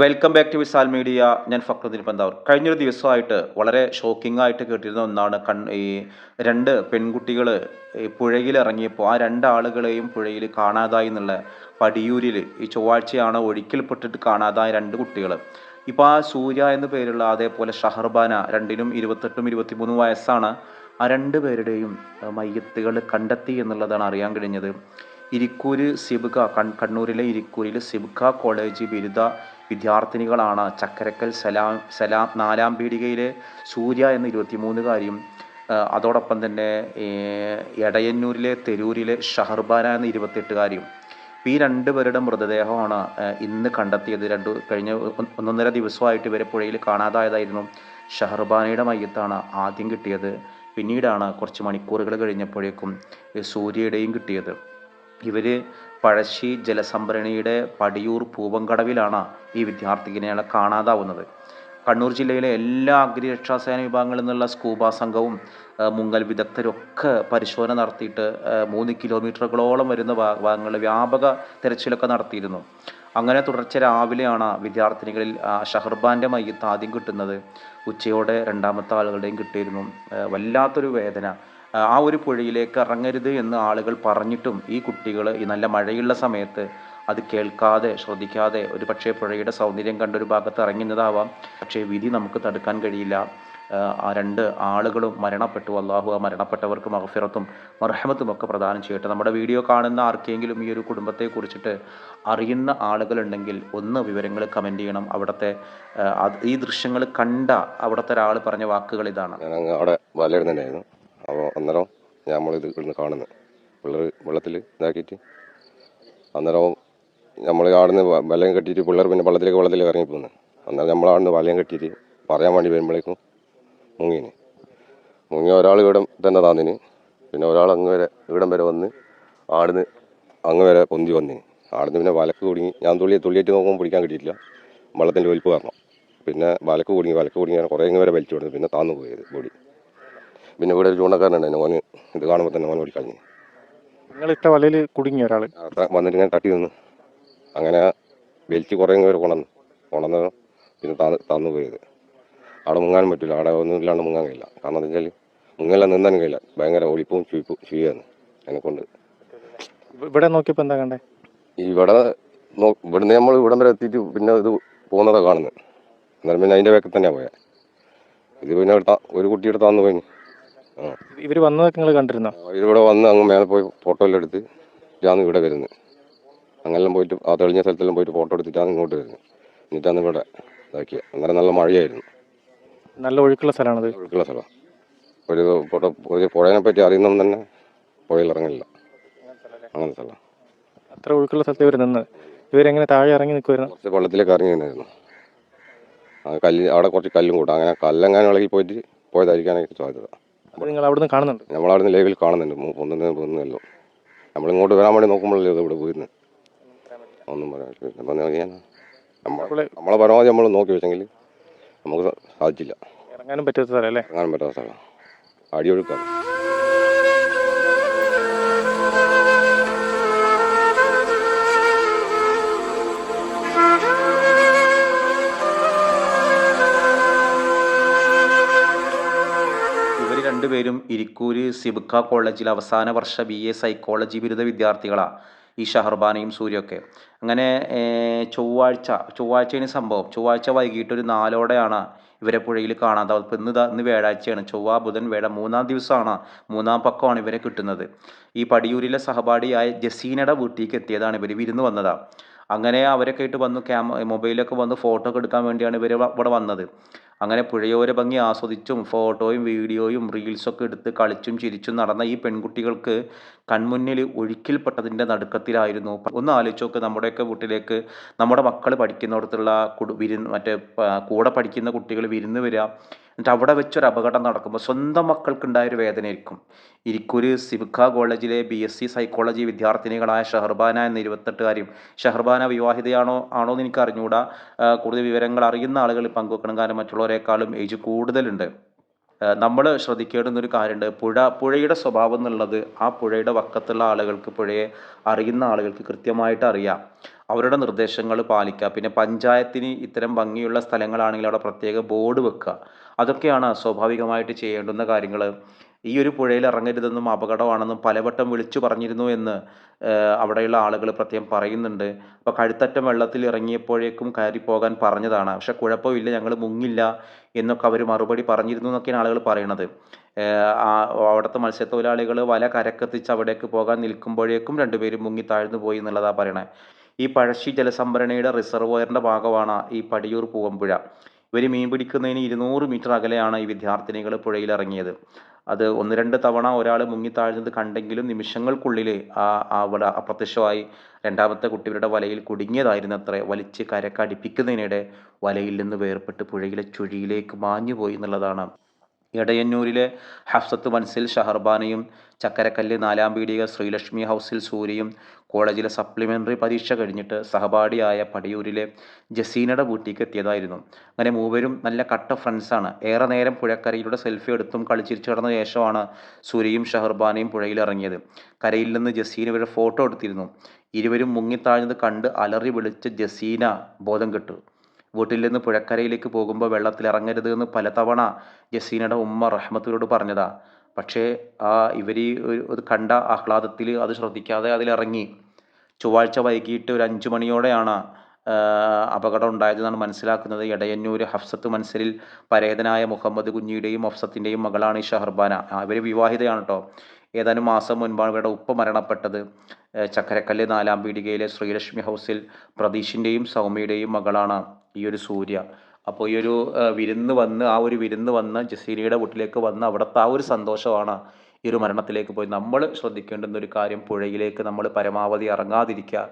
Welcome back to Visal media ഞാൻ ഫക്രുദ്ദീൻ പന്താവൂർ. കഴിഞ്ഞൊരു ദിവസമായിട്ട് വളരെ ഷോക്കിംഗ് ആയിട്ട് കേട്ടിരുന്ന ഒന്നാണ് കൺ ഈ രണ്ട് പെൺകുട്ടികൾ പുഴയിൽ ഇറങ്ങിയപ്പോൾ ആ രണ്ടാളുകളെയും പുഴയിൽ കാണാതായി എന്നുള്ള പടിയൂരിൽ ഈ ചൊവ്വാഴ്ചയാണ് ഒഴുക്കിൽപ്പെട്ടിട്ട് കാണാതായ രണ്ട് കുട്ടികൾ ഇപ്പോൾ ആ സൂര്യ എന്ന പേരുള്ള അതേപോലെ ഷഹർബാന രണ്ടിനും ഇരുപത്തെട്ടും ഇരുപത്തിമൂന്നും വയസ്സാണ് ആ രണ്ട് പേരുടെയും മയ്യത്തുകൾ കണ്ടെത്തി എന്നുള്ളതാണ് അറിയാൻ കഴിഞ്ഞത്. ഇരിക്കൂര് സിബ്ക കണ്ണൂരിലെ ഇരിക്കൂരിൽ സിബ്ക കോളേജ് ബിരുദ വിദ്യാർത്ഥിനികളാണ് ചക്കരക്കൽ സലാം സലാം നാലാം പീടികയിലെ സൂര്യ എന്ന ഇരുപത്തിമൂന്നുകാരിയും അതോടൊപ്പം തന്നെ എടയന്നൂരിലെ തെരൂരിലെ ഷഹർബാന എന്ന ഇരുപത്തെട്ടുകാരിയും. ഈ രണ്ട് പേരുടെ മൃതദേഹമാണ് ഇന്ന് കണ്ടെത്തിയത്. രണ്ട് കഴിഞ്ഞ ഒന്ന് ഒന്നൊന്നര ദിവസമായിട്ട് ഇവരെ പുഴയിൽ കാണാതായതായിരുന്നു. ഷഹർബാനയുടെ മയ്യത്താണ് ആദ്യം കിട്ടിയത്. പിന്നീടാണ് കുറച്ച് മണിക്കൂറുകൾ കഴിഞ്ഞപ്പോഴേക്കും സൂര്യയുടെയും കിട്ടിയത്. ഇവർ പഴശ്ശി ജലസംഭരണിയുടെ പടിയൂർ പൂവങ്കടവിലാണ് ഈ വിദ്യാർത്ഥിനികളെ കാണാതാവുന്നത്. കണ്ണൂർ ജില്ലയിലെ എല്ലാ അഗ്നിരക്ഷാസേന വിഭാഗങ്ങളിൽ നിന്നുള്ള സ്കൂബ സംഘവും മുങ്ങൽ വിദഗ്ധരൊക്കെ പരിശോധന നടത്തിയിട്ട് മൂന്ന് കിലോമീറ്ററുകളോളം വരുന്ന ഭാഗങ്ങൾ വ്യാപക തിരച്ചിലൊക്കെ നടത്തിയിരുന്നു. അങ്ങനെ തുടർച്ച രാവിലെയാണ് വിദ്യാർത്ഥിനികളിൽ ഷഹർബാന്റെ മയ്യത്ത് ആദ്യം കിട്ടുന്നത്. ഉച്ചയോടെ രണ്ടാമത്തെ ആളുകളുടെയും കിട്ടിയിരുന്നു. വല്ലാത്തൊരു വേദന. ആ, ഒരു പുഴയിലേക്ക് ഇറങ്ങരുത് എന്ന് ആളുകൾ പറഞ്ഞിട്ടും ഈ കുട്ടികൾ ഈ നല്ല മഴയുള്ള സമയത്ത് അത് കേൾക്കാതെ ശ്രദ്ധിക്കാതെ ഒരു പക്ഷേ പുഴയുടെ സൗന്ദര്യം കണ്ട ഒരു ഭാഗത്ത് ഇറങ്ങുന്നതാവാം. പക്ഷേ വിധി നമുക്ക് തടുക്കാൻ കഴിയില്ല. ആ, രണ്ട് ആളുകളും മരണപ്പെട്ടു. അള്ളാഹു ആ മരണപ്പെട്ടവർക്ക് മഹഫിറത്തും മർഹമത്തും ഒക്കെ പ്രദാനം ചെയ്യട്ടെ. നമ്മുടെ വീഡിയോ കാണുന്ന ആർക്കെങ്കിലും ഈ ഒരു കുടുംബത്തെ കുറിച്ചിട്ട് അറിയുന്ന ആളുകളുണ്ടെങ്കിൽ ഒന്ന് വിവരങ്ങൾ കമന്റ് ചെയ്യണം. അവിടുത്തെ ഈ ദൃശ്യങ്ങൾ കണ്ട അവിടുത്തെ ഒരാൾ പറഞ്ഞ വാക്കുകൾ ഇതാണ്. അവിടെ അപ്പോൾ അന്നേരം നമ്മളിത് ഇവിടുന്ന് കാണുന്നത് പിള്ളേർ വെള്ളത്തിൽ ഇതാക്കിയിട്ട് അന്നേരം നമ്മൾ ആടുന്ന് വലയം കെട്ടിയിട്ട് പിള്ളേർ പിന്നെ വെള്ളത്തിലേക്ക് വെള്ളത്തിലേക്ക് ഇറങ്ങി പോകുന്നു അന്നേരം നമ്മൾ ആടുന്ന് വലയം കെട്ടിയിട്ട് പറയാൻ വേണ്ടി വരുമ്പോഴേക്കും മുങ്ങിന്. മുങ്ങി ഒരാൾ ഇവിടെ തന്നെ താന്നിന്. പിന്നെ ഒരാൾ അങ്ങ് വരെ ഇവിടം വരെ വന്ന് ആടുന്ന് അങ്ങ് വരെ പൊന്തി വന്നിന്. ആടുന്ന് പിന്നെ വലക്ക് കുടുങ്ങി ഞാൻ തുള്ളി തുള്ളിയിട്ട് നോക്കുമ്പോൾ പിടിക്കാൻ കിട്ടിയിട്ടില്ല. വെള്ളത്തിന്റെ വലിപ്പ് കാരണം. പിന്നെ വലക്ക് കുടുങ്ങി വലക്ക് കുടുങ്ങി കുറേ അങ്ങ് വരെ വലിച്ചു കൊടുത്തു. പിന്നെ താന്നു പോയത് ബോഡി പിന്നെ ഇവിടെ ഒരു ചൂണ്ടക്കാരനാണ് ഓന് ഇത് കാണുമ്പോൾ തന്നെ ഓൻ ഓടിക്കളഞ്ഞു നിങ്ങളിട്ട വലയിൽ കുടുങ്ങി ഒരാൾ വന്നിട്ട് ഇങ്ങനെ തട്ടി നിന്നു. അങ്ങനെ വലിച്ച് കുറേ പേര് കൊണന്നു കൊണന്ന് പിന്നെ തന്നു പോയത്. അവിടെ മുങ്ങാനും പറ്റില്ല. അവിടെ ഒന്നും ഇല്ലാണ്ട് മുങ്ങാൻ കഴിയില്ല. കാരണം എന്താ വെച്ചാൽ മുങ്ങെല്ലാം നിന്നാനും കഴിയില്ല. ഭയങ്കര ഒളിപ്പും ചുയിപ്പും ചുയ്യാണ് എന്നെ കൊണ്ട്. ഇവിടെ നോക്കിയപ്പോൾ എന്താ കണ്ടേ? ഇവിടെ ഇവിടുന്ന് നമ്മൾ ഇവിടം വരെ എത്തിയിട്ട് പിന്നെ ഇത് പോകുന്നതാണ് കാണുന്നത്. അന്നേരം പിന്നെ അതിന്റെ വേക്കത്തന്നെയാണ് പോയത് ഇത് പിന്നെ ഒരു കുട്ടിയുടെ താന്നു പോയി. ഇവർ വന്നതൊക്കെ നിങ്ങൾ കണ്ടിരുന്നോ? ഇവിടെ വന്ന് അങ്ങ് മേലെ പോയി ഫോട്ടോ എല്ലാം എടുത്ത് ഇതാണ് ഇവിടെ വരുന്നത് അങ്ങനെല്ലാം പോയിട്ട് ആ തെളിഞ്ഞ സ്ഥലത്തെല്ലാം പോയിട്ട് ഫോട്ടോ എടുത്തിട്ടാണ് ഇങ്ങോട്ട് വരുന്നത് എന്നിട്ടാണ് ഇവിടെ ഇതാക്കിയത് അങ്ങനെ നല്ല മഴയായിരുന്നു. നല്ല ഒഴുക്കുള്ള സ്ഥലമാണത്. ഒഴുക്കുള്ള സ്ഥലം ഒരു ഫോട്ടോ ഒരു പുഴയെ പറ്റി അറിയുന്നവൻ തന്നെ പുഴയിൽ ഇറങ്ങില്ല അങ്ങനെ സ്ഥലം അത്ര ഒഴുക്കുള്ള സ്ഥലത്ത് ഇവർ നിന്ന്. ഇവരെങ്ങനെ താഴെ ഇറങ്ങി നിൽക്കുമായിരുന്നു കുറച്ച് വെള്ളത്തിലേക്ക് ഇറങ്ങി നിന്നായിരുന്നു. ആ കല്ല് അവിടെ കുറച്ച് കല്ലും കൂട്ടാം അങ്ങനെ കല്ലെങ്ങാനും ഇളകി പോയിട്ട് പോയതായിരിക്കാനായിട്ട് സാധ്യത. നിങ്ങൾ അവിടുന്ന് കാണുന്നുണ്ട്. നമ്മൾ അവിടുന്ന് ലൈവിൽ കാണുന്നുണ്ട്. ഒന്നും പോകുന്നല്ലോ നമ്മൾ ഇങ്ങോട്ട് വരാൻ വേണ്ടി നോക്കുമ്പോഴല്ലേ ഇത് ഇവിടെ പോയിരുന്നത് ഒന്നും പറയാൻ പറ്റില്ല. ചെയ്യാനാ? നമ്മളെ പരമാവധി നമ്മൾ നോക്കി വെച്ചെങ്കിൽ നമുക്ക് സാധിച്ചില്ല. ഇറങ്ങാനും പറ്റാത്ത സ്ഥലം അല്ലേ? ഇറങ്ങാൻ പറ്റാത്ത സ്ഥലം. അടിയൊഴുക്കാണ്. രണ്ടുപേരും ഇരിക്കൂര് സിബ്ക കോളേജിൽ അവസാന വർഷ ബി എ സൈക്കോളജി ബിരുദ വിദ്യാർത്ഥികളാണ് ഈ ഷഹർബാനയും സൂര്യയൊക്കെ. അങ്ങനെ ചൊവ്വാഴ്ച ചൊവ്വാഴ്ചയാണ് സംഭവം. ചൊവ്വാഴ്ച വൈകിട്ട് ഒരു നാലോടെയാണ് ഇവരെ പുഴയിൽ കാണാതെ. ഇപ്പം ഇന്ന് ഇന്ന് വ്യാഴാഴ്ചയാണ്. ചൊവ്വ ബുധൻ വേട മൂന്നാം ദിവസമാണ് മൂന്നാം പക്കമാണ് ഇവരെ കിട്ടുന്നത്. ഈ പടിയൂരിലെ സഹപാഠിയായ ജസീനയുടെ വീട്ടിലേക്ക് എത്തിയതാണ് ഇവർ വിരുന്ന് വന്നതാണ് അങ്ങനെ അവരൊക്കെ ആയിട്ട് വന്നു ക്യാമ മൊബൈലൊക്കെ വന്ന് ഫോട്ടോ ഒക്കെ എടുക്കാൻ വേണ്ടിയാണ് ഇവർ ഇവിടെ വന്നത്. അങ്ങനെ പുഴയോര ഭംഗി ആസ്വദിച്ചും ഫോട്ടോയും വീഡിയോയും റീൽസൊക്കെ എടുത്ത് കളിച്ചും ചിരിച്ചും നടന്ന ഈ പെൺകുട്ടികൾക്ക് കൺമുന്നിൽ ഒഴുക്കിൽപ്പെട്ടതിന്റെ നടുക്കത്തിലായിരുന്നു. ഒന്ന് ആലോചിച്ച് നോക്ക് നമ്മുടെയൊക്കെ വീട്ടിലേക്ക് നമ്മുടെ മക്കൾ പഠിക്കുന്നിടത്തുള്ള കുടു വിരുന്ന് മറ്റേ കൂടെ പഠിക്കുന്ന കുട്ടികൾ വിരുന്ന് വരിക എന്നിട്ട് അവിടെ വെച്ചൊരു അപകടം നടക്കുമ്പോൾ സ്വന്തം മക്കൾക്കുണ്ടായൊരു വേദനയായിരിക്കും ഇരിക്കൂര് സിബ്ഖ കോളേജിലെ ബി എസ് സി സൈക്കോളജി വിദ്യാർത്ഥിനികളായ ഷഹർബാന എന്ന ഇരുപത്തെട്ടുകാരിയും ഷഹർബാന വിവാഹിതയാണോ ആണോ എന്ന് എനിക്ക് അറിഞ്ഞുകൂടാ കൂടുതൽ വിവരങ്ങൾ അറിയുന്ന ആളുകൾ പങ്കുവെക്കണം. കാരണം മറ്റുള്ളവരെക്കാളും ഏജ് കൂടുതലുണ്ട്. നമ്മൾ ശ്രദ്ധിക്കേണ്ടുന്ന ഒരു കാര്യമുണ്ട്. പുഴ പുഴയുടെ സ്വഭാവം എന്നുള്ളത് ആ പുഴയുടെ വക്കത്തുള്ള ആളുകൾക്ക് പുഴയെ അറിയുന്ന ആളുകൾക്ക് കൃത്യമായിട്ട് അറിയാം. അവരുടെ നിർദ്ദേശങ്ങൾ പാലിക്കുക. പിന്നെ പഞ്ചായത്തിന് ഇത്തരം ഭംഗിയുള്ള സ്ഥലങ്ങളാണെങ്കിൽ അവിടെ പ്രത്യേക ബോർഡ് വെക്കുക. അതൊക്കെയാണ് സ്വാഭാവികമായിട്ട് ചെയ്യേണ്ടുന്ന കാര്യങ്ങൾ. ഈ ഒരു പുഴയിൽ ഇറങ്ങരുതെന്നും അപകടമാണെന്നും പലവട്ടം വിളിച്ചു പറഞ്ഞിരുന്നു എന്ന് അവിടെയുള്ള ആളുകൾ പ്രത്യേകം പറയുന്നുണ്ട്. അപ്പോൾ കഴുത്തറ്റം വെള്ളത്തിൽ ഇറങ്ങിയപ്പോഴേക്കും കയറി പോകാൻ പറഞ്ഞതാണ്. പക്ഷെ കുഴപ്പമില്ല ഞങ്ങൾ മുങ്ങില്ല എന്നൊക്കെ അവർ മറുപടി പറഞ്ഞിരുന്നു എന്നൊക്കെയാണ് ആളുകൾ പറയണത്. അവിടുത്തെ മത്സ്യത്തൊഴിലാളികൾ വല കരക്കെത്തിച്ച് അവിടേക്ക് പോകാൻ നിൽക്കുമ്പോഴേക്കും രണ്ടുപേരും മുങ്ങി താഴ്ന്നു പോയി എന്നുള്ളതാണ് പറയണത് ഈ പഴശ്ശി ജലസംഭരണിയുടെ റിസർവോയറിന്റെ ഭാഗമാണ് ഈ പടിയൂർ പൂവമ്പുഴ ഇവർ മീൻ പിടിക്കുന്നതിന് ഇരുന്നൂറ് മീറ്റർ അകലെയാണ് ഈ വിദ്യാർത്ഥിനികൾ പുഴയിലിറങ്ങിയത്. അത് ഒന്ന് രണ്ട് തവണ ഒരാൾ മുങ്ങിത്താഴ്ന്നത് കണ്ടെങ്കിലും നിമിഷങ്ങൾക്കുള്ളിൽ ആ അവിടെ അപ്രത്യക്ഷമായി. രണ്ടാമത്തെ കുട്ടികളുടെ വലയിൽ കുടുങ്ങിയതായിരുന്നു അത്രേ വലിച്ച് കരക്കടിപ്പിക്കുന്നതിനിടെ വലയിൽ നിന്ന് വേർപെട്ട് പുഴയിലെ ചുഴിയിലേക്ക് മാഞ്ഞുപോയി എന്നുള്ളതാണ് എടയന്നൂരിലെ ഹഫ്സത്ത് മൻസിൽ ഷഹർബാനയും ചക്കരക്കല്ല് നാലാം പീടിക ശ്രീലക്ഷ്മി ഹൗസിൽ സൂര്യയും കോളേജിലെ സപ്ലിമെന്ററി പരീക്ഷ കഴിഞ്ഞിട്ട് സഹപാഠിയായ പടിയൂരിലെ ജസീനയുടെ വീട്ടിലേക്ക് എത്തിയതായിരുന്നു. അങ്ങനെ മൂവരും നല്ല കട്ട ഫ്രണ്ട്സാണ് ഏറെ നേരം പുഴക്കരയിലൂടെ സെൽഫി എടുത്തും കളിച്ചിരിച്ചു കിടന്ന ശേഷമാണ് സൂര്യയും ഷഹർബാനയും പുഴയിലിറങ്ങിയത് കരയിൽ നിന്ന് ജസീന ഇവരുടെ ഫോട്ടോ എടുത്തിരുന്നു. ഇരുവരും മുങ്ങിത്താഴ്ന്നത് കണ്ട് അലറി വിളിച്ച ജസീന ബോധം കെട്ടു. വീട്ടിൽ നിന്ന് പുഴക്കരയിലേക്ക് പോകുമ്പോൾ വെള്ളത്തിൽ ഇറങ്ങരുത് എന്ന് പലതവണ ജസീനയുടെ ഉമ്മ റഹ്മത്തിനോട് പറഞ്ഞതാ. പക്ഷേ ആ ഇവർ ഒരു കണ്ട ആഹ്ലാദത്തിൽ അത് ശ്രദ്ധിക്കാതെ അതിലിറങ്ങി. ചൊവ്വാഴ്ച വൈകിട്ട് ഒരു അഞ്ചു മണിയോടെയാണ് അപകടം ഉണ്ടായതെന്നാണ് മനസ്സിലാക്കുന്നത്. ഇടയന്നൂർ ഹഫ്സത്ത് മനസ്സിലിൽ പരേതനായ മുഹമ്മദ് കുഞ്ഞിയുടെയും ഹഫ്സത്തിന്റെയും മകളാണ് ഈ ഷഹർബാന. ഇവർ വിവാഹിതയാണ് കേട്ടോ ഏതാനും മാസം മുൻപാണ് ഇവരുടെ ഉപ്പ മരണപ്പെട്ടത്. ചക്കരക്കല്ല് നാലാം പീടികയിലെ ശ്രീലക്ഷ്മി ഹൗസിൽ പ്രതീഷിന്റെയും സൗമ്യയുടെയും മകളാണ്. ഈ ഒരു സൂര്യ. അപ്പോൾ ഈ ഒരു വിരുന്ന് വന്ന് ആ ഒരു വിരുന്ന് വന്ന് ജസീനയുടെ വീട്ടിലേക്ക് വന്ന് അവിടുത്തെ ആ ഒരു സന്തോഷമാണ് ഈ ഒരു മരണത്തിലേക്ക് പോയി. നമ്മൾ ശ്രദ്ധിക്കേണ്ടുന്ന ഒരു കാര്യം പുഴയിലേക്ക് നമ്മൾ പരമാവധി ഇറങ്ങാതിരിക്കുക.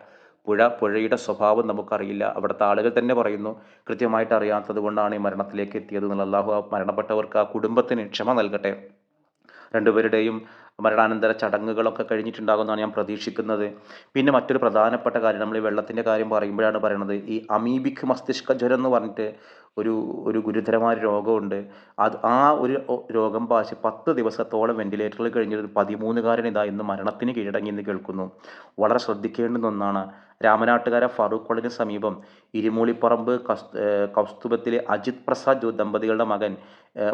പുഴ പുഴയുടെ സ്വഭാവം നമുക്കറിയില്ല. അവിടുത്തെ ആളുകൾ തന്നെ പറയുന്നു കൃത്യമായിട്ട് അറിയാത്തത് കൊണ്ടാണ് ഈ മരണത്തിലേക്ക് എത്തിയത് എന്നുള്ള അള്ളാഹു ആ മരണപ്പെട്ടവർക്ക് ആ കുടുംബത്തിന് ക്ഷമ നൽകട്ടെ. രണ്ടുപേരുടെയും മരണാനന്തര ചടങ്ങുകളൊക്കെ കഴിഞ്ഞിട്ടുണ്ടാകുമെന്നാണ് ഞാൻ പ്രതീക്ഷിക്കുന്നത്. പിന്നെ മറ്റൊരു പ്രധാനപ്പെട്ട കാര്യം നമ്മൾ ഈ വെള്ളത്തിന്റെ കാര്യം പറയുമ്പോഴാണ് പറയുന്നത് ഈ അമീബിക് മസ്തിഷ്ക ജ്വരം എന്ന് പറഞ്ഞിട്ട് ഒരു ഒരു ഗുരുതരമായ രോഗമുണ്ട്. അത് ആ ഒരു രോഗം ബാധിച്ച് പത്ത് ദിവസത്തോളം വെന്റിലേറ്ററിൽ കഴിഞ്ഞൊരു പതിമൂന്നുകാരൻ ഇതാ ഇന്ന് മരണത്തിന് കീഴടങ്ങി എന്ന് കേൾക്കുന്നു. വളരെ ശ്രദ്ധിക്കേണ്ടുന്ന ഒന്നാണ്. രാമനാട്ടുകാര ഫറൂഖ് കോളേജിന് സമീപം ഇരുമൂളിപ്പറമ്പ് കൗസ്തുഭത്തിലെ അജിത് പ്രസാദ് ജോ ദമ്പതികളുടെ മകൻ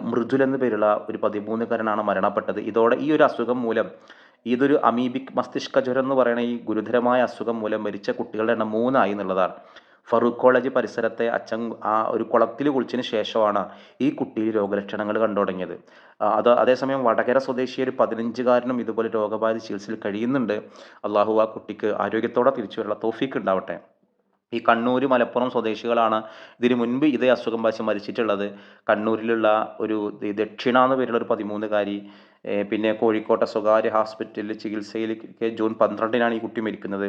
മൃദുൽ എന്ന പേരുള്ള ഒരു പതിമൂന്നുകാരനാണ് മരണപ്പെട്ടത്. ഇതോടെ ഈ ഒരു അസുഖം മൂലം ഇതൊരു അമീബിക് മസ്തിഷ്ക ജ്വരം എന്ന് പറയുന്ന ഈ ഗുരുതരമായ അസുഖം മൂലം മരിച്ച കുട്ടികളുടെ എണ്ണം മൂന്നായി എന്നുള്ളതാണ്. ഫറൂഖ് കോളേജ് പരിസരത്തെ അച്ഛൻ ആ ഒരു കുളത്തിൽ കുളിച്ചതിന് ശേഷമാണ് ഈ കുട്ടിയിൽ രോഗലക്ഷണങ്ങൾ കണ്ടു തുടങ്ങിയത് അത് അതേസമയം വടകര സ്വദേശി ഒരു പതിനഞ്ചുകാരനും ഇതുപോലെ രോഗബാധ ചികിത്സയിൽ കഴിയുന്നുണ്ട്. അള്ളാഹു ആ കുട്ടിക്ക് ആരോഗ്യത്തോടെ തിരിച്ചു വരാനുള്ള തോഫീക്ക് ഉണ്ടാവട്ടെ. ഈ കണ്ണൂർ മലപ്പുറം സ്വദേശികളാണ്. ഇതിനു മുൻപ് ഇതേ അസുഖം ബാധിച്ച് മരിച്ചിട്ടുള്ളത്. കണ്ണൂരിലുള്ള ഒരു ദക്ഷിണ എന്ന് പേരുള്ള ഒരു പതിമൂന്നുകാരി പിന്നെ കോഴിക്കോട്ടെ സ്വകാര്യ ഹോസ്പിറ്റലിൽ ചികിത്സയിൽ ജൂൺ പന്ത്രണ്ടിനാണ് ഈ കുട്ടി മരിക്കുന്നത്.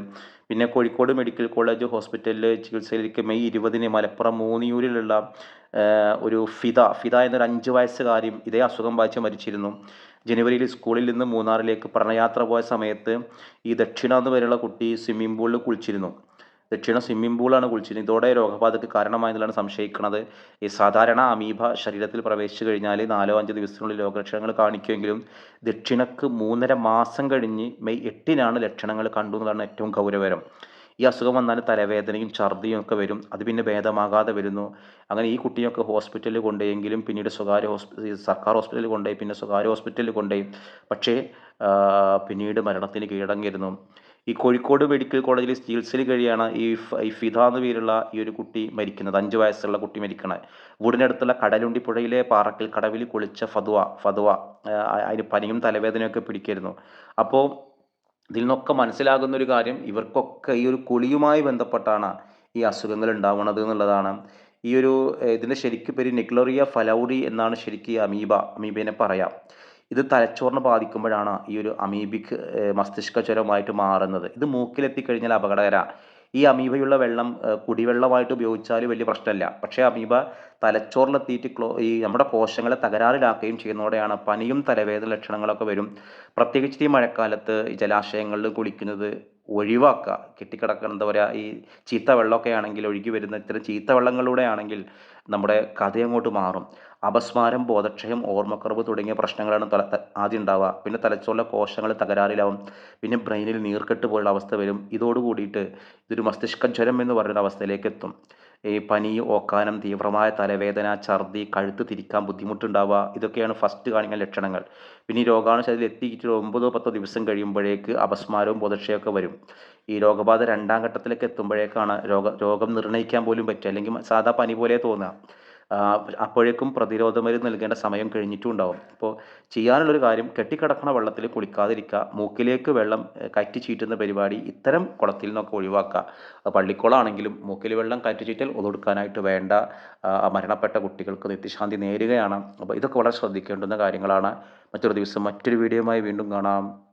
പിന്നെ കോഴിക്കോട് മെഡിക്കൽ കോളേജ് ഹോസ്പിറ്റലിൽ ചികിത്സയിലേക്ക് മെയ് ഇരുപതിന് മലപ്പുറം മൂന്നിയൂരിലുള്ള ഒരു ഫിദ ഫിദ എന്നൊരു അഞ്ച് വയസ്സുകാരിയും ഇതേ അസുഖം ബാധിച്ച് മരിച്ചിരുന്നു. ജനുവരിയിൽ സ്കൂളിൽ നിന്ന് മൂന്നാറിലേക്ക് പഠനയാത്ര പോയ സമയത്ത് ഈ ദക്ഷിണ എന്ന് പേരുള്ള കുട്ടി സ്വിമ്മിംഗ് പൂളിൽ കുളിച്ചിരുന്നു. ദക്ഷിണ സ്വിമ്മിംഗ് പൂളാണ് കുളിച്ചിരുന്നത്. ഇതോടെ രോഗബാധയ്ക്ക് കാരണമായതിലാണ് സംശയിക്കുന്നത്. ഈ സാധാരണ അമീബ ശരീരത്തിൽ പ്രവേശിച്ചു കഴിഞ്ഞാൽ നാലോ അഞ്ചോ ദിവസത്തിനുള്ളിൽ രോഗലക്ഷണങ്ങൾ കാണിക്കുമെങ്കിലും ദക്ഷിണക്ക് മൂന്നര മാസം കഴിഞ്ഞ് മെയ് എട്ടിനാണ് ലക്ഷണങ്ങൾ കണ്ടു എന്നതാണ് ഏറ്റവും ഗൗരവകരം ഈ അസുഖം വന്നാൽ തലവേദനയും ഛർദിയും ഒക്കെ വരും. അത് പിന്നെ ഭേദമാകാതെ വരുന്നു. അങ്ങനെ ഈ കുട്ടിയൊക്കെ ഹോസ്പിറ്റലിൽ കൊണ്ടുപോയെങ്കിലും പിന്നീട് സ്വകാര്യ ഹോസ്പിറ്റൽ സർക്കാർ ഹോസ്പിറ്റലിൽ കൊണ്ടുപോയി പിന്നെ സ്വകാര്യ ഹോസ്പിറ്റലിൽ കൊണ്ടുപോയി. പക്ഷേ പിന്നീട് മരണത്തിന് കീഴടങ്ങിയിരുന്നു. ഈ കോഴിക്കോട് മെഡിക്കൽ കോളേജിൽ ചികിത്സയിൽ കഴിയാണ് ഈ ഫിദ എന്ന പേരുള്ള ഈ ഒരു കുട്ടി മരിക്കുന്നത്. അഞ്ച് വയസ്സുള്ള കുട്ടി മരിക്കണത് വീടിനടുത്തുള്ള കടലുണ്ടി പുഴയിലെ പാറക്കൽ കടവിൽ കുളിച്ച ഫതുവ ഫതുവ അതിന് പനിയും തലവേദനയൊക്കെ പിടിക്കായിരുന്നു. അപ്പോൾ ഇതിൽ നിന്നൊക്കെ മനസ്സിലാകുന്ന ഒരു കാര്യം ഇവർക്കൊക്കെ ഈ ഒരു കുളിയുമായി ബന്ധപ്പെട്ടാണ് ഈ അസുഖങ്ങൾ ഉണ്ടാവുന്നത് എന്നുള്ളതാണ്. ഈ ഒരു ഇതിന്റെ ശരിക്കും പേര് നിക്ലോറിയ ഫലൗറി എന്നാണ് ശരിക്കും അമീബ അമീബേനെ പറയാം. ഇത് തലച്ചോറിനെ ബാധിക്കുമ്പോഴാണ് ഈ ഒരു അമീബിക് മസ്തിഷ്ക ജ്വരമായിട്ട് മാറുന്നത്. ഇത് മൂക്കിലെത്തിക്കഴിഞ്ഞാൽ അപകടകര. ഈ അമീബയുള്ള വെള്ളം കുടിവെള്ളമായിട്ട് ഉപയോഗിച്ചാൽ വലിയ പ്രശ്നമല്ല. പക്ഷേ അമീബ തലച്ചോറിലെത്തിയിട്ട് ക്ലോ ഈ നമ്മുടെ കോശങ്ങളെ തകരാറിലാക്കുകയും ചെയ്യുന്നതോടെയാണ് പനിയും തലവേദന ലക്ഷണങ്ങളൊക്കെ വരും. പ്രത്യേകിച്ച് ഈ മഴക്കാലത്ത് ഈ ജലാശയങ്ങളിൽ കുളിക്കുന്നത് ഒഴിവാക്കുക. കെട്ടിക്കിടക്കുന്ന എന്താ പറയുക ഈ ചീത്ത വെള്ളമൊക്കെ ആണെങ്കിൽ ഒഴുകി വരുന്ന ഇത്തരം ചീത്ത വെള്ളങ്ങളിലൂടെ ആണെങ്കിൽ നമ്മുടെ കഥ അങ്ങോട്ട് മാറും. അപസ്മാരം ബോധക്ഷയം ഓർമ്മക്കുറവ് തുടങ്ങിയ പ്രശ്നങ്ങളാണ് തല ആദ്യം ഉണ്ടാവുക. പിന്നെ തലച്ചോറിലെ കോശങ്ങൾ തകരാറിലാവും. പിന്നെ ബ്രെയിനിൽ നീർക്കെട്ട് പോലുള്ള അവസ്ഥ വരും. ഇതോടുകൂടിയിട്ട് ഇതൊരു മസ്തിഷ്ക ജ്വരം എന്ന് പറയുന്ന അവസ്ഥയിലേക്ക് എത്തും. ഈ പനി ഓക്കാനം തീവ്രമായ തലവേദന ഛർദി കഴുത്ത് തിരിക്കാൻ ബുദ്ധിമുട്ടുണ്ടാവുക ഇതൊക്കെയാണ് ഫസ്റ്റ് കാണിക്കുന്ന ലക്ഷണങ്ങൾ. പിന്നെ ഈ രോഗാണു എത്തിയിട്ട് ഒമ്പതോ പത്തോ ദിവസം കഴിയുമ്പോഴേക്ക് അപസ്മാരവും ബോധക്ഷയമൊക്കെ വരും. ഈ രോഗബാധ രണ്ടാം ഘട്ടത്തിലേക്ക് എത്തുമ്പോഴേക്കാണ് രോഗ രോഗം നിർണയിക്കാൻ പോലും പറ്റുക അല്ലെങ്കിൽ സാധാ പനി പോലെ തോന്നുക അപ്പോഴേക്കും പ്രതിരോധ മരുന്ന് നൽകേണ്ട സമയം കഴിഞ്ഞിട്ടും ഉണ്ടാവും അപ്പോൾ ചെയ്യാനുള്ളൊരു കാര്യം കെട്ടിക്കിടക്കണ വെള്ളത്തിൽ കുളിക്കാതിരിക്കുക മൂക്കിലേക്ക് വെള്ളം കയറ്റി ചീറ്റുന്ന പരിപാടി ഇത്തരം കുളത്തിൽ നിന്നൊക്കെ ഒഴിവാക്കുക. പള്ളിക്കുളമാണെങ്കിലും മൂക്കിൽ വെള്ളം കയറ്റി ചീറ്റൽ ഒതുക്കാനായിട്ട് വേണ്ട. മരണപ്പെട്ട കുട്ടികൾക്ക് നിത്യശാന്തി നേരുകയാണ്. അപ്പോൾ ഇതൊക്കെ വളരെ ശ്രദ്ധിക്കേണ്ടുന്ന കാര്യങ്ങളാണ്. മറ്റൊരു ദിവസം മറ്റൊരു വീഡിയോയുമായി വീണ്ടും കാണാം.